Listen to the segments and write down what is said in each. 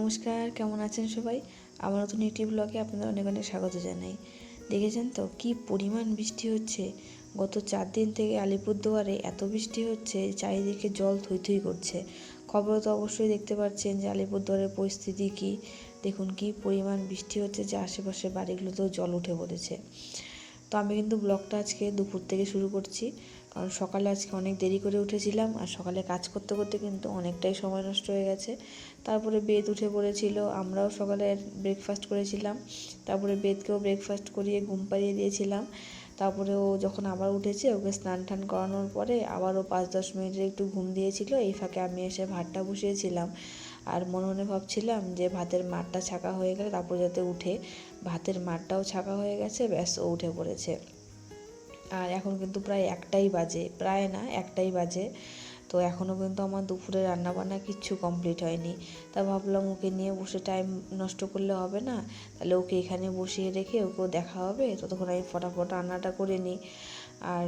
নমস্কার, কেমন আছেন সবাই? আমার নতুন ইউটিউব ব্লগে আপনাদের অনেক অনেক স্বাগত জানাই। দেখেছেন তো কি পরিমাণ বৃষ্টি হচ্ছে? গত চার দিন থেকে আলিপুরদুয়ারে এত বৃষ্টি হচ্ছে, চারিদিকে জল থই থই করছে। খবর তো অবশ্যই দেখতে পাচ্ছেন যে আলিপুরদুয়ারের পরিস্থিতি কি? দেখুন কি পরিমাণ বৃষ্টি হচ্ছে যে আশেপাশে বাড়িগুলোতেও জল উঠে পড়েছে। তো আমি কিন্তু ব্লগটা আজকে দুপুর থেকে শুরু করছি। কারণ সকালে আজকে অনেক দেরি করে উঠেছিলাম, আর সকালে কাজ করতে করতে কিন্তু অনেকটাই সময় নষ্ট হয়ে গেছে। তারপরে বেদ উঠে পড়েছিল, আমরাও সকালে ব্রেকফাস্ট করেছিলাম। তারপরে বেদকেও ব্রেকফাস্ট করিয়ে ঘুম পাড়িয়ে দিয়েছিলাম। তারপরে ও যখন আবার উঠেছে, ওকে স্নান টান করানোর পরে আবারও পাঁচ দশ মিনিটের একটু ঘুম দিয়েছিল, এই ফাঁকে আমি এসে ভাতটা বসিয়েছিলাম। আর মনে মনে ভাবছিলাম যে ভাতের মাঠটা ছাকা হয়ে গেলে তারপর যাতে উঠে। ভাতের মাঠটাও ছাকা হয়ে গেছে, ব্যাস ও উঠে পড়েছে। আর এখন কিন্তু প্রায় একটাই বাজে, প্রায় না, একটাই বাজে। তো এখনও কিন্তু আমার দুপুরে রান্নাবান্না কিচ্ছু কমপ্লিট হয়নি। তা ভাবলাম ওকে নিয়ে বসে টাইম নষ্ট করলে হবে না? তাহলে ওকে এখানে বসিয়ে রেখে ওকেও দেখা হবে, ততক্ষণ আমি ফটাফট রান্নাটা করে নিই। আর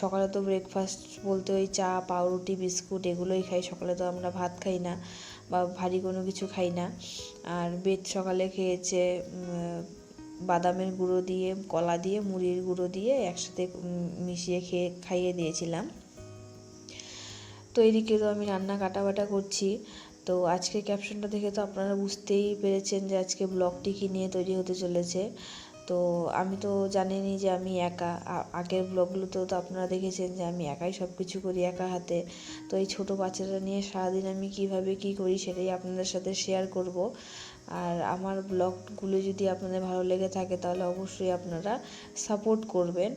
সকালে তো ব্রেকফাস্ট বলতে ওই চা, পাউরুটি, বিস্কুট এগুলোই খাই, সকালে তো আমরা ভাত খাই না বা ভারী কোনো কিছু খাই না। আর বেদ সকালে খেয়েছে বাদামের গুঁড়ো দিয়ে, কলা দিয়ে, মুড়ির গুঁড়ো দিয়ে একসাথে মিশিয়ে খেয়ে, খাইয়ে দিয়েছিলাম। তো এদিকে তো আমি রান্না কাটাবাটা করছি। তো আজকে ক্যাপশনটা দেখে তো আপনারা বুঝতেই পেরেছেন যে আজকে ব্লগটি কী নিয়ে তৈরি হতে চলেছে। তো আমি তো জানিনি যে আমি একা আগের ব্লগগুলোতেও তো আপনারা দেখেছেন যে আমি একাই সব কিছু করি একা হাতে। তো এই ছোটো বাচ্চাটা নিয়ে সারাদিন আমি কীভাবে কি করি সেটাই আপনাদের সাথে শেয়ার করব। আর আমার ব্লগগুলো যদি আপনাদের ভালো লেগে থাকে তাহলে অবশ্যই আপনারা সাপোর্ট করবেন।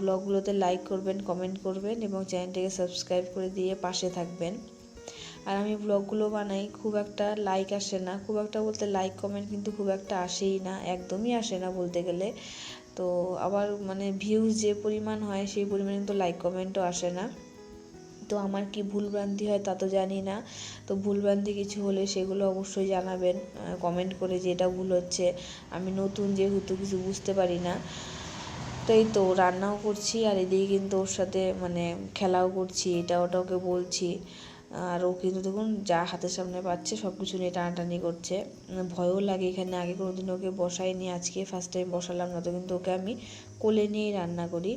ব্লগগুলোতে লাইক করবেন কমেন্ট করবেন এবং চ্যানেলটিকে সাবস্ক্রাইব করে দিয়ে পাশে থাকবেন। আর আমি ব্লগগুলো বানাই, খুব একটা লাইক আসে না। খুব একটা বলতে লাইক কমেন্ট কিন্তু খুব একটা আসেই না, একদমই আসে না বলতে গেলে। তো আবার মানে ভিউজ যে পরিমাণ হয় সেই পরিমাণে কিন্তু লাইক কমেন্টও আসে না। তো আমার কি ভুলভ্রান্তি হয় তা তো জানি না। তো ভুলভ্রান্তি কিছু হলে সেগুলো অবশ্যই জানাবেন কমেন্ট করে যে এটা ভুল হচ্ছে। আমি নতুন যেহেতু কিছু বুঝতে পারি না। তো এই তো রান্নাও করছি আর এদিকে কিন্তু ওর সাথে মানে খেলাও করছি, এটা ওটা ওকে বলছি। আর ও কিন্তু দেখুন যা হাতের সামনে পাচ্ছে সব কিছু নিয়ে টানাটানি করছে। ভয়ও লাগে এখানে, আগে কোনো দিন ওকে বসাইনি, আজকে ফার্স্ট টাইম বসালাম, না তো কিন্তু ওকে আমি কোলে নিয়েই রান্না করি।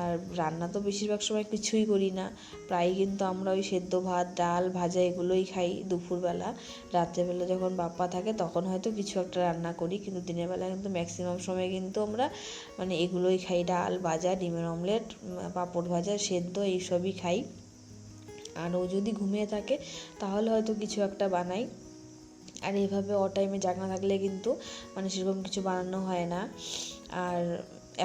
আর রান্না তো বেশিরভাগ সময় কিছুই করি না। প্রায় কিন্তু আমরা ওই সেদ্ধ ভাত, ডাল, ভাজা এগুলোই খাই দুপুরবেলা। রাত্রেবেলা যখন বাপ্পা থাকে তখন হয়তো কিছু একটা রান্না করি, কিন্তু দিনের বেলা কিন্তু ম্যাক্সিমাম সময় কিন্তু আমরা মানে এগুলোই খাই। ডাল, ভাজা, ডিমের অমলেট পাঁপড় ভাজা, সেদ্ধ এইসবই খাই। আর ও যদি ঘুমিয়ে থাকে তাহলে হয়তো কিছু একটা বানাই। আর এইভাবে অ টাইমে জাগনা থাকলে কিন্তু মানে সেরকম কিছু বানানো হয় না। আর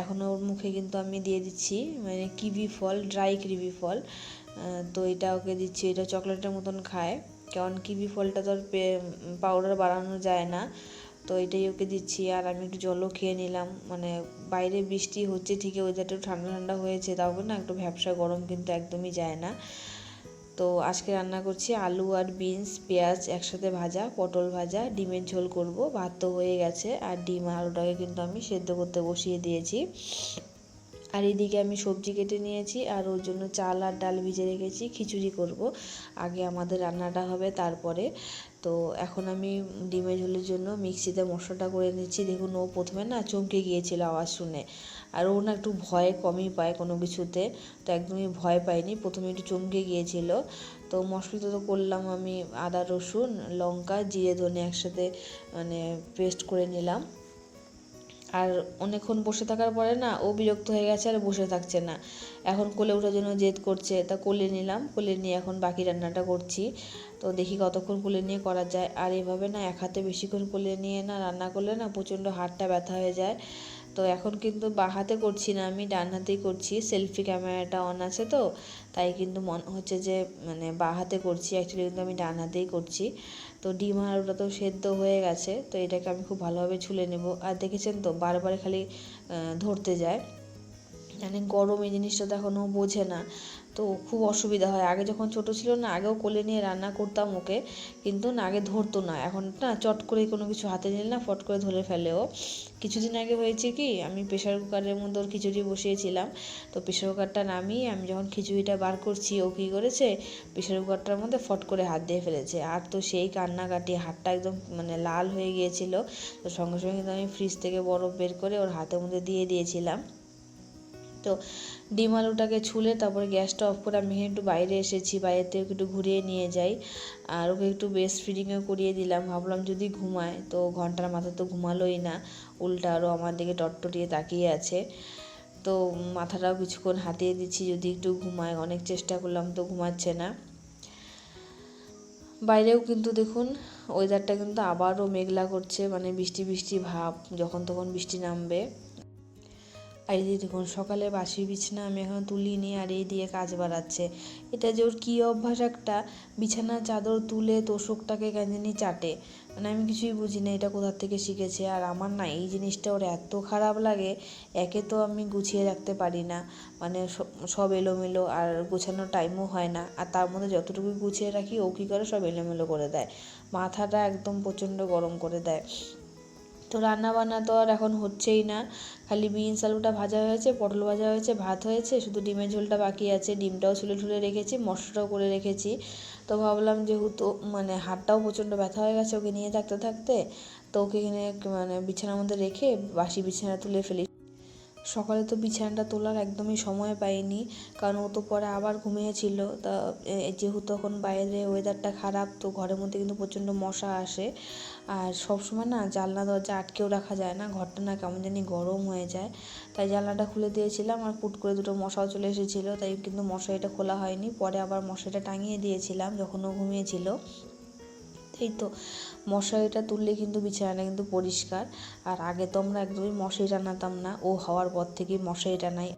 এখনও ওর মুখে কিন্তু আমি দিয়ে দিচ্ছি মানে কিবি ফল ড্রাই কিবি ফল। তো এটা ওকে দিচ্ছি, এটা চকলেটের মতন খায়। কারণ কিবি ফলটা তো আর পাউডার বানানো যায় না। তো এটাই ওকে দিচ্ছি, আর আমি একটু জলও খেয়ে নিলাম। মানে বাইরে বৃষ্টি হচ্ছে ঠিকই ওয়েদারটা ঠান্ডা ঠান্ডা হয়েছে, তাও না একটু ভ্যাবসা গরম কিন্তু একদমই যায় না। তো আজকে রান্না করছি আলু আর বিনস, পেঁয়াজ একসাথে ভাজা, পটল ভাজা, ডিমের ঝোল করব, ভাত তো হয়ে গেছে, আর ডিম আলুটাকে কিন্তু আমি সেদ্ধ করতে বসিয়ে দিয়েছি। আর এদিকে আমি সবজি কেটে নিয়েছি, আর ওর জন্য চাল আর ডাল ভিজে রেখেছি, খিচুড়ি করব। আগে আমাদের রান্নাটা হবে তারপরে তো এখন আমি ডিমের ঝোলের জন্য মিক্সিতে মশলাটা করে নিচ্ছি। দেখুন, ও প্রথমে না চমকে গিয়েছিল আওয়াজ শুনে। আর ও না একটু ভয় কমই পায় কোনো কিছুতে। তো একদমই ভয় পায়নি। প্রথমে একটু চমকে গিয়েছিল। তো মশলাটা তো করলাম আমি আদা, রসুন, লঙ্কা, জিরে ধনে একসাথে মানে পেস্ট করে নিলাম। আর অনেকক্ষণ বসে থাকার পরে না, ও বিরক্ত হয়ে গেছে আর বসে থাকছে না। এখন কোলে ওঠার জন্য জেদ করছে, তা কোলে নিলাম, কোলে নিয়ে এখন বাকি রান্নাটা করছি। তো দেখি কতক্ষণ কোলে নিয়ে করা যায়। আর এভাবে না, এক হাতে বেশিক্ষণ কোলে নিয়ে না রান্না করলে না প্রচণ্ড হাতটা ব্যথা হয়ে যায়। তো এখন কিন্তু বা হাতে করছি না আমি, ডান হাতেই করছি। সেলফি ক্যামেরাটা অন আছে তো, তাই কিন্তু মনে হচ্ছে যে মানে বা হাতে করছি। অ্যাকচুয়ালি কিন্তু আমি ডান হাতেই করছি। তো ডিম আলুটা তো সেদ্ধ হয়ে গেছে, তো এটাকে আমি খুব ভালোভাবে ছুলে নেব। আর দেখেছেন তো, বারবার খালি ধরতে যায়। মানে গরম এই জিনিসটা তো এখনও বোঝে না। তো খুব অসুবিধা হয়। আগে যখন ছোট ছিল না, আগেও কোলে নিয়ে রান্না করতাম ওকে, কিন্তু না, আগে ধরতো না। এখন না, চট করে কোনো কিছু হাতে নিলে না, ফট করে ধরে ফেলে ও। কিছুদিন আগে হয়েছে কি, আমি প্রেশার কুকারের মধ্যে ওর খিচুড়ি বসিয়েছিলাম। তো প্রেশার কুকারটা নামিয়ে আমি যখন খিচুড়িটা বার করছি, ও কী করেছে প্রেশার কুকারটার মধ্যে ফট করে হাত দিয়ে ফেলেছে। আর তো সেই কান্নাকাটি, হাতটা একদম মানে লাল হয়ে গিয়েছিল। তো সঙ্গে সঙ্গে কিন্তু আমি ফ্রিজ থেকে বরফ বের করে ওর হাতের মধ্যে দিয়ে দিয়েছিলাম। তো ডিম আলুটাকে ছুলে তারপরে গ্যাসটা অফ করে আমি একটু বাইরে এসেছি, বাইরে থেকে একটু ঘুরিয়ে নিয়ে যাই। আর ওকে একটু বেস্ট ফিডিংও করিয়ে দিলাম। ভাবলাম যদি ঘুমায়, তো ঘণ্টার মাথা তো ঘুমালোই না। উল্টা আরও আমার দিকে টটটটিয়ে তাকিয়ে আছে। তো মাথাটাও কিছুক্ষণ হাতিয়ে দিচ্ছি, যদি একটু ঘুমায়। অনেক চেষ্টা করলাম, তো ঘুমাচ্ছে না। বাইরেও কিন্তু দেখুন ওয়েদারটা কিন্তু আবারও মেঘলা করছে মানে বৃষ্টি বৃষ্টি ভাব, যখন তখন বৃষ্টি নামবে। আর এই যে দেখুন, সকালে বাসি বিছানা আমি এখন তুলিনি আর এই দিয়ে কাজ বাড়াচ্ছে। এটা যে ওর কী অভ্যাস একটা, বিছানার চাদর তুলে তোষকটাকে কেন চাটে। মানে আমি কিছুই বুঝি না এটা কোথার থেকে শিখেছে। আর আমার না এই জিনিসটা ওর এত খারাপ লাগে, একে তো আমি গুছিয়ে রাখতে পারি না। মানে সব এলোমেলো আর গোছানোর টাইমও হয় না। আর তার মধ্যে যতটুকু গুছিয়ে রাখি, ও কী করে সব এলোমেলো করে দেয়। মাথাটা একদম প্রচণ্ড গরম করে দেয়। তো রান্না বান্না তো আর এখন হচ্ছেই না। খালি বিনস আলুটা ভাজা হয়েছে, পটল ভাজা হয়েছে, ভাত হয়েছে, শুধু ডিমের ঝোলটা বাকি আছে। ডিমটাও ছুলে ঠুলে রেখেছি, মশলাটাও করে রেখেছি। তো ভাবলাম যেহেতু মানে হাতটাও প্রচণ্ড ব্যথা হয়ে গেছে ওকে নিয়ে থাকতে থাকতে, তো ওকে এখানে মানে বিছানার মধ্যে রেখে বাসি বিছানা তুলে ফেলি। সকালে তো বিছানাটা তোলার একদমই সময় পাইনি, কারণ ও তো পরে আবার ঘুমিয়েছিল। তা যেহেতু তখন বাইরে ওয়েদারটা খারাপ, তো ঘরের মধ্যে কিন্তু প্রচণ্ড মশা আসে। আর সবসময় না জানলা দরজা আটকেও রাখা যায় না। ঘরটা না কেমন জানি গরম হয়ে যায়। তাই জানলাটা খুলে দিয়েছিলাম আর পুট করে দুটো মশাও চলে এসেছিল। তাই কিন্তু মশারিটা খোলা হয়নি। পরে আবার মশারিটা টাঙিয়ে দিয়েছিলাম যখন ও ঘুমিয়েছিল। এই তো মশারিটা তুললে কিন্তু বিছানাটা কিন্তু পরিষ্কার। আর আগে তো আমরা একদমই মশারি টানাতাম না। ও হওয়ার পর থেকেই মশারি টানাই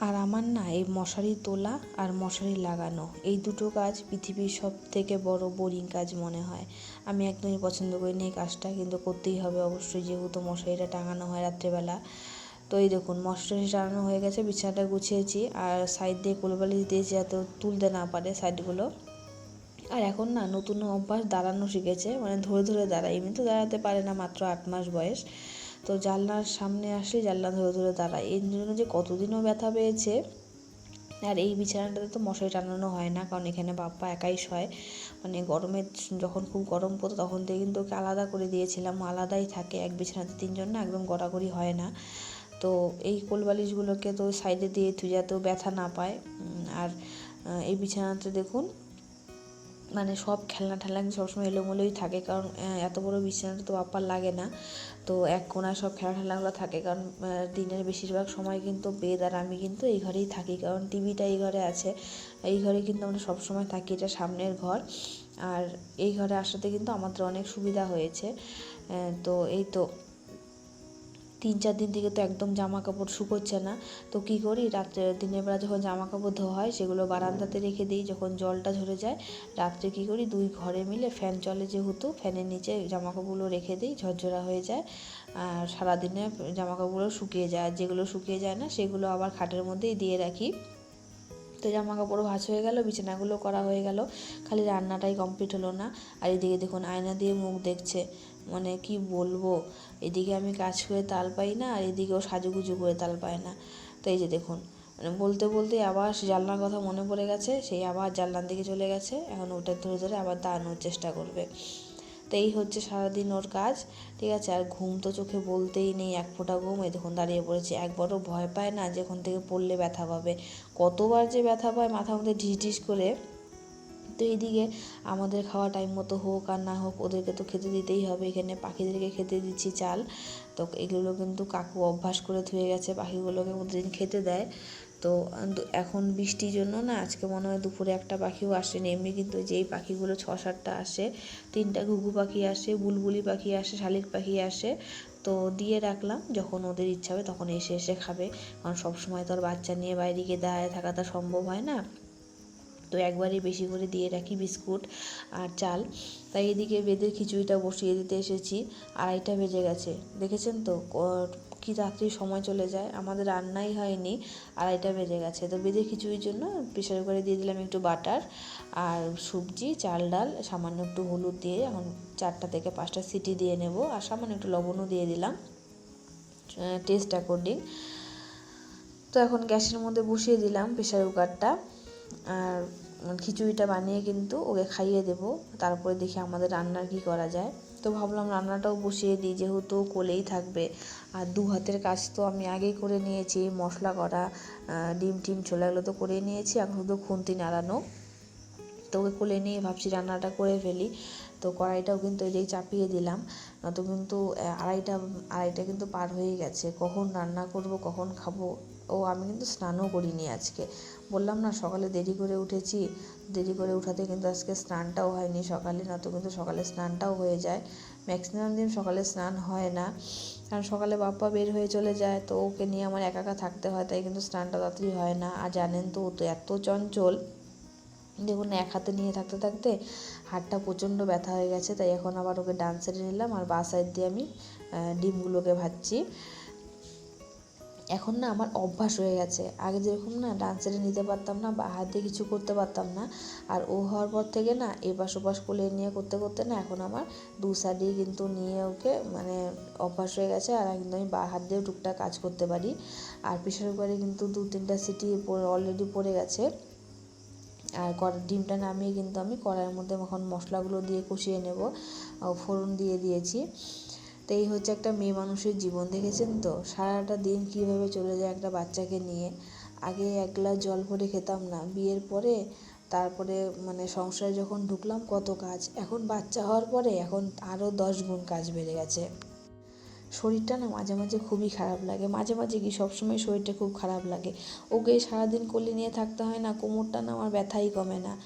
আর আমার না এই মশারি তোলা আর মশারি লাগানো, এই দুটো কাজ পৃথিবীর সব থেকে বড় বোরিং কাজ মনে হয়। আমি একদমই পছন্দ করি না এই কাজটা, কিন্তু করতেই হবে অবশ্যই, যেহেতু মশারিটা টাঙানো হয় রাত্রেবেলা। তো এই দেখুন, মশারি টাঙানো হয়ে গেছে, বিছানাটা গুছিয়েছি, আর সাইড দিয়ে কোলবালিশ দিয়েছি যাতে তুলতে না পারে সাইডগুলো আর এখন না নতুন অভ্যাস দাঁড়ানো শিখেছে মানে ধরে ধরে দাঁড়ায় এমনি তো দাঁড়াতে পারে না মাত্র আট মাস বয়স। তো জানলার সামনে আসলে জানলা ধরে ধরে দাঁড়ায়। এর জন্য যে কতদিনও ব্যথা পেয়েছে, আর এই বিছানাটাতে তো মশারি টানানো হয় না, কারণ এখানে বাপ্পা একাই শয়। মানে গরমে যখন খুব গরম পড়তো, তখন থেকে কিন্তু ওকে আলাদা করে দিয়েছিলাম, আলাদাই থাকে। এক বিছানাতে তিনজন না একদম গড়াগড়ি হয় না। তো এই কোলবালিশগুলোকে তো সাইডে দিয়ে তুই যাতেও ব্যথা না পায়। আর এই বিছানাতে দেখুন মানে সব খেলনা টেলনা সবসময় এলোমেলোই থাকে। কারণ এত বড় বিছানাটা তো বাপ্পার লাগে না। তো এক কোনায় সব খেলা ঠেলাগুলো থাকে। কারণ দিনের বেশিরভাগ সময় কিন্তু বেদ আর আমি কিন্তু এই ঘরেই থাকি। কারণ টিভিটা এই ঘরে আছে। এই ঘরে কিন্তু আমরা সবসময় থাকি। এটা সামনের ঘর। আর এই ঘরে আসাতে কিন্তু আমাদের অনেক সুবিধা হয়েছে। তো এই তো তিন চার দিন থেকে তো একদম জামা কাপড় শুকোচ্ছে না। তো কী করি? রাত্রে, দিনের বেলা যখন জামা কাপড় ধোয়া হয়, সেগুলো বারান্দাতে রেখে দিই, যখন জলটা ঝরে যায়। রাত্রে কী করি? দুই ঘরে মিলে ফ্যান চলে যেহেতু, ফ্যানের নিচে জামা কাপড়গুলো রেখে দিই, ঝরঝরা হয়ে যায়। আর সারাদিনে জামা কাপড়গুলো শুকিয়ে যায়। যেগুলো শুকিয়ে যায় না, সেগুলো আবার খাটের মধ্যেই দিয়ে রাখি। তো জামা কাপড়ও ভাঁজ হয়ে গেল, বিছানাগুলো করা হয়ে গেল। খালি রান্নাটাই কমপ্লিট হলো না। আর এদিকে দেখুন, আয়না দিয়ে মুখ দেখছে। মানে কি বলব? এদিকে আমি কাজ করে তাল পাই না, আর এদিকেও সাজুগুজু করে তাল পায় না। তো এই যে দেখুন মানে বলতে বলতে আবার সে জানলার কথা মনে পড়ে গেছে, সেই আবার জানলার দিকে চলে গেছে, এখন ওটা ধরে ধরে আবার দাঁড়ানোর চেষ্টা করবে। তো এই হচ্ছে সারাদিন ওর কাজ, ঠিক আছে? আর ঘুম তো চোখে বলতেই নেই, এক ফোঁটা ঘুম, এই দেখুন দাঁড়িয়ে পড়েছে। একবারও ভয় পায় না যে ওখান থেকে পড়লে ব্যথা পাবে। কতবার যে ব্যথা পায় মাথার মধ্যে ঢিস ঢিস করে তো এইদিকে আমাদের খাওয়া টাইম মতো হোক আর না হোক, ওদেরকে তো খেতে দিতেই হবে। এখানে পাখিদেরকে খেতে দিচ্ছি চাল। তো এগুলো কিন্তু কাকু অভ্যাস করে ধুয়ে গেছে পাখিগুলোকে প্রতিদিন খেতে দেয়। তো এখন বৃষ্টির জন্য না, আজকে মনে হয় দুপুরে একটা পাখিও আসেনি। এমনি কিন্তু যেই পাখিগুলো ছ সাতটা আসে, তিনটা ঘুঘু পাখি আসে, বুলবুলি পাখি আসে, শালিক পাখি আসে। তো দিয়ে রাখলাম, যখন ওদের ইচ্ছা হবে তখন এসে এসে খাবে। কারণ সবসময় তো আর বাচ্চা নিয়ে বাইরে গিয়ে দাঁড়ায় থাকাটা সম্ভব হয় না। তো একবারই বেশি করে দিয়ে রাখি বিস্কুট আর চাল। তাই এদিকে বেদের খিচুড়িটা বসিয়ে দিতে এসেছি। আড়াইটা বেজে গেছে। দেখেছেন তো? ক- রাত্রি সময় চলে যায়। আমাদের রান্নাই হয়নি। আড়াইটা বেজে গেছে। তো বেদের খিচুড়ির জন্য প্রেশার কুকারে দিয়ে দিলাম একটু বাটার আর সবজি, চাল, ডাল, সামান্য একটু হলুদ দিয়ে এখন চারটা থেকে পাঁচটা সিটি দিয়ে নেব আর সামান্য একটু লবণও দিয়ে দিলাম টেস্ট অ্যাকর্ডিং তো এখন গ্যাসের মধ্যে বসিয়ে দিলাম প্রেশার কুকারটা। আর খিচুড়িটা বানিয়ে কিন্তু ওকে খাইয়ে দেব। তারপরে দেখি আমাদের রান্নার কি করা যায়। তো ভাবলাম রান্নাটাও বসিয়ে দিই, যেহেতু কোলেই থাকবে। আর দু হাতের কাজ তো আমি আগেই করে নিয়েছি, মশলা করা ডিম টিম ছোলা এগুলো তো করে নিয়েছি, এখন শুধু খুন্তি নাড়ানো। তো ওকে কোলে নিয়ে ভাবছি রান্নাটা করে ফেলি। তো কড়াইটাও কিন্তু এদিকে চাপিয়ে দিলাম। নয়তো কিন্তু আড়াইটা আড়াইটা কিন্তু পার হয়ে গেছে। কখন রান্না করব, কখন খাব, ও আমি কিন্তু স্নানও করিনি আজকে। বললাম না, সকালে দেরি করে উঠেছি। দেরি করে উঠাতে কিন্তু আজকে স্নানটাও হয়নি সকালে নয়তো কিন্তু সকালে স্নানটাও হয়ে যায়। ম্যাক্সিমাম দিন সকালে স্নান হয় না। কারণ সকালে বাপ্পা বের হয়ে চলে যায়, তো ওকে নিয়ে আমার একা একা থাকতে হয়, তাই কিন্তু স্নানটা তাড়াতাড়ি হয় না। আর জানেন তো, ও তো এত চঞ্চল। দেখুন, এক হাতে নিয়ে থাকতে থাকতে হাতটা প্রচণ্ড ব্যথা হয়ে গেছে, তাই এখন আবার ওকে ডান সাইডে নিলাম। আর বা সাইড দিয়ে আমি ডিমগুলোকে ভাজছি। এখন না আমার অভ্যাস হয়ে গেছে। আগে যেরকম না ডান নিতে পারতাম না বা হাত দিয়ে কিছু করতে পারতাম না, আর ও হওয়ার পর থেকে না এপাশ ওপাশ কোলে নিয়ে করতে করতে না এখন আমার দু সাইডেই কিন্তু নিয়ে ওকে মানে অভ্যাস হয়ে গেছে, আর কিন্তু আমি বা হাত দিয়েও টুকটাক কাজ করতে পারি। আর প্রেশার কুকারে কিন্তু দু তিনটা সিটি অলরেডি পড়ে গেছে। আর ডিমটা নামিয়ে কিন্তু আমি কড়াইয়ের মধ্যে এখন মশলাগুলো দিয়ে কষিয়ে নেব ফোড়ন দিয়ে দিয়েছি। তো এই হচ্ছে একটা মেয়ে মানুষের জীবন, দেখেছেন তো? সারাটা দিন কীভাবে চলে যায় একটা বাচ্চাকে নিয়ে? আগে এক গ্লাস জল ভরে খেতাম না। বিয়ের পরে তারপরে মানে সংসারে যখন ঢুকলাম কত কাজ। এখন বাচ্চা হওয়ার পরে এখন আরও দশ গুণ কাজ বেড়ে গেছে। শরীরটা না মাঝে মাঝে খুবই খারাপ লাগে। মাঝে মাঝে কি সবসময় শরীরটা খুব খারাপ লাগে। ওকে সারাদিন কোলে নিয়ে থাকতে হয় না, কোমরটা না আমার ব্যথাই কমে না।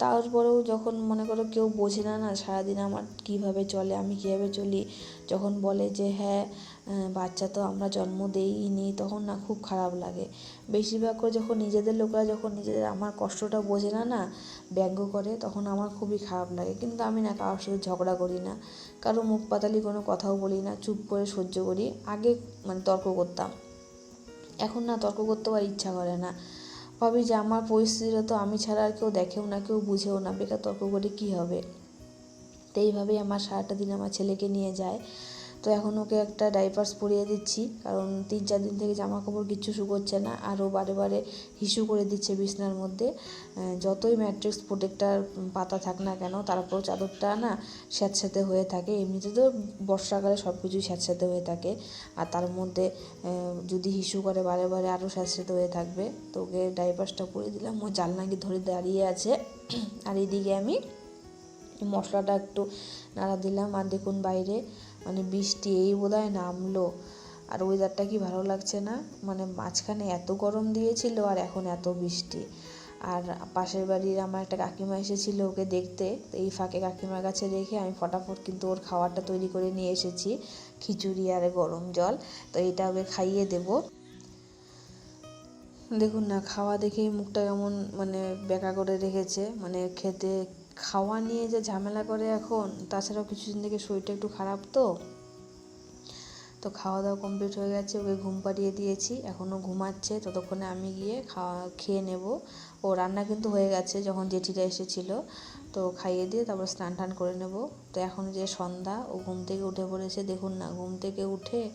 তারপরেও যখন মনে করো কেউ বোঝে না না, সারাদিন আমার কীভাবে চলে, আমি কীভাবে চলি? যখন বলে যে হ্যাঁ বাচ্চা তো আমরা জন্ম দেইনি, তখন না খুব খারাপ লাগে। বেশিরভাগ করে যখন নিজেদের লোকরা যখন নিজেদের আমার কষ্টটা বোঝে না না, ব্যঙ্গ করে, তখন আমার খুবই খারাপ লাগে। কিন্তু আমি না কারোর সাথে ঝগড়া করি না। কারও মুখ পাতালি কোনো কথাও বলি না, চুপ করে সহ্য করি। আগে মানে তর্ক করতাম। এখন না তর্ক করতেও আর ইচ্ছা করে না। ভাবি যে আমার পরিস্থিতিটা তো আমি ছাড়া আর কেউ দেখেও না, কেউ বুঝেও না, বেকার তর্ক করে কী হবে? তো এইভাবেই আমার সারাটা দিন আমার ছেলেকে নিয়ে যায়। তো এখন ওকে একটা ডাইপার্স পরিয়ে দিচ্ছি, কারণ তিন চার দিন থেকে জামা কাপড় কিচ্ছু শুকোচ্ছে না আরও বারে বারে হিসু করে দিচ্ছে বিছনার মধ্যে। যতই ম্যাট্রিক্স প্রোটেক্টার পাতা থাক না কেন তারপর চাদরটা না স্যাঁতস্যাঁতে হয়ে থাকে। এমনিতে তো বর্ষাকালে সব কিছুই স্যাঁতস্যাঁতে হয়ে থাকে। আর তার মধ্যে যদি হিসু করে বারে বারে আরও স্যাঁতস্যাঁতে হয়ে থাকবে, তো ওকে ডাইপার্সটা পরিয়ে দিলাম। ও জালনাকি ধরে দাঁড়িয়ে আছে। আর এদিকে আমি মশলাটা একটু নাড়া দিলাম। আর দেখুন বাইরে মানে বৃষ্টি এই বোধহয় নামলো। আর ওয়েদারটা কি ভালো লাগছে না? মানে মাঝখানে এত গরম দিয়েছিল আর এখন এত বৃষ্টি। আর পাশের বাড়ির আমার একটা কাকিমা এসেছিল ওকে দেখতে। তো এই ফাঁকে কাকিমার কাছে রেখে আমি ফটাফট কিন্তু ওর খাবারটা তৈরি করে নিয়ে এসেছি। খিচুড়ি আর গরম জল। তো এটা ওকে খাইয়ে দেবো। দেখুন না, খাওয়া দেখেই মুখটা কেমন মানে বেঁকা করে রেখেছে। মানে খেতে খাওয়া নিয়ে যে ঝামেলা করে এখন, তাছাড়াও কিছুদিন থেকে শরীরটা একটু খারাপ তো। তো খাওয়া দাওয়া কমপ্লিট হয়ে গেছে, ওকে ঘুম পাড়িয়ে দিয়েছি। এখনও ঘুমাচ্ছে, ততক্ষণে আমি গিয়ে খাওয়া, খেয়ে নেব। ও রান্না কিন্তু হয়ে গেছে যখন জেঠিরা এসেছিল। তো খাইয়ে দিয়ে তারপর স্নান টান করে নেব। তো এখন যে সন্ধ্যা, ও ঘুম থেকে উঠে পড়েছে। দেখুন না, ঘুম থেকে উঠে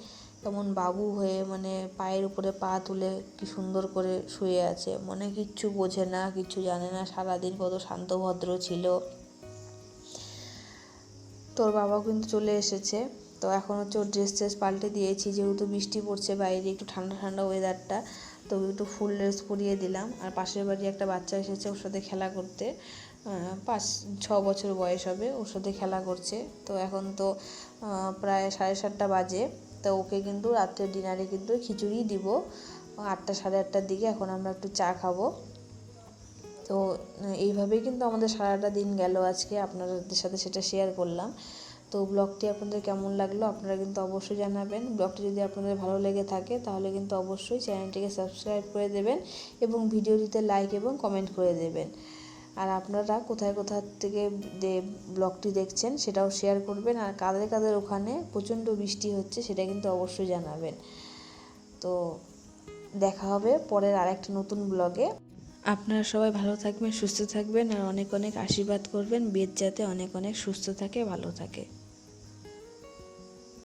কেমন বাবু হয়ে মানে পায়ের উপরে পা তুলে কি সুন্দর করে শুয়ে আছে। মনে কিচ্ছু বোঝে না, কিচ্ছু জানে না, সারাদিন কত শান্ত ভদ্র ছিল। তোর বাবাও কিন্তু চলে এসেছে। তো এখন হচ্ছে ওর ড্রেস ট্রেস পাল্টে দিয়েছি, যেহেতু বৃষ্টি পড়ছে বাইরে, একটু ঠান্ডা ঠান্ডা ওয়েদারটা তো একটু ফুল ড্রেস পরিয়ে দিলাম। আর পাশের বাড়ি একটা বাচ্চা এসেছে ওর সাথে খেলা করতে। পাঁচ, ছ বছর বয়স হবে, ওর সাথে খেলা করছে। তো এখন তো প্রায় সাড়ে সাতটা বাজে। তো ওকে কিন্তু রাত্রের ডিনারে কিন্তু খিচুড়ি দিব। আটটা সাড়ে আটটার দিকে এখন আমরা একটু চা খাব। তো, এইভাবেই কিন্তু আমাদের সারাটা দিন গেল আজকে, আপনাদের সাথে সেটা শেয়ার করলাম। তো ব্লগটি আপনাদের কেমন লাগল আপনারা কিন্তু অবশ্যই জানাবেন। ব্লগটি যদি আপনাদের ভালো লেগে থাকে তাহলে কিন্তু অবশ্যই চ্যানেলটিকে সাবস্ক্রাইব করে দেবেন এবং ভিডিওটিতে লাইক এবং কমেন্ট করে দেবেন। আর আপনারা কোথায় কোথা থেকে যে ব্লগটি দেখছেন সেটাও শেয়ার করবেন। আর কাদের কাদের ওখানে প্রচণ্ড বৃষ্টি হচ্ছে সেটা কিন্তু অবশ্যই জানাবেন। তো দেখা হবে পরের আরেকটা নতুন ব্লগে। আপনারা সবাই ভালো থাকবেন, সুস্থ থাকবেন আর অনেক অনেক আশীর্বাদ করবেন। বেদ যাতে অনেক অনেক সুস্থ থাকে, ভালো থাকে।